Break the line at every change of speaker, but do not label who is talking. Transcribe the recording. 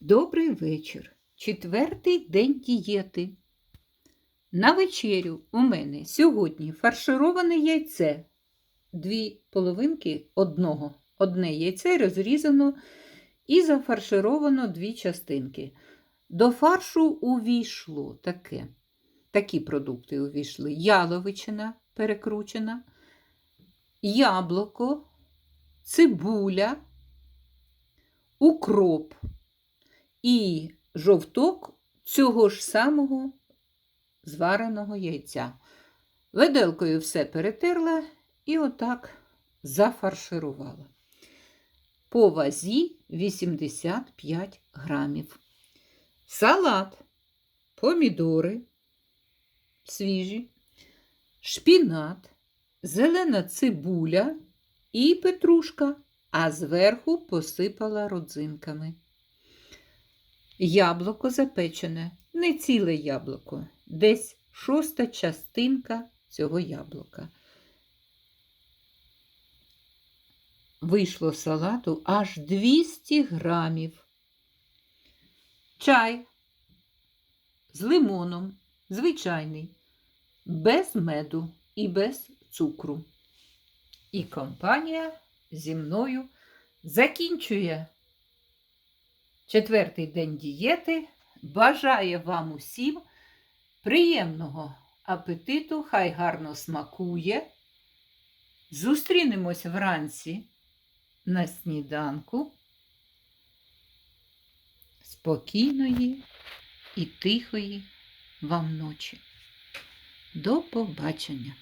Добрий вечір. Четвертий день дієти. На вечерю у мене сьогодні фаршироване яйце. Дві половинки одного. Одне яйце розрізано і зафаршировано дві частинки. До фаршу увійшло таке. Такі продукти увійшли: яловичина перекручена, яблуко, цибуля, укроп і жовток цього ж самого звареного яйця. Виделкою все перетерла і отак зафарширувала. По вазі 85 грамів. Салат, помідори свіжі, шпінат, зелена цибуля і петрушка, а зверху посипала родзинками. Яблуко запечене, не ціле яблуко, десь шоста частинка цього яблука. Вийшло салату аж 200 грамів. Чай з лимоном, звичайний, без меду і без цукру. І компанія зі мною закінчує четвертий день дієти. Бажає вам усім приємного апетиту, хай гарно смакує. Зустрінемось вранці на сніданку. Спокійної і тихої вам ночі. До побачення!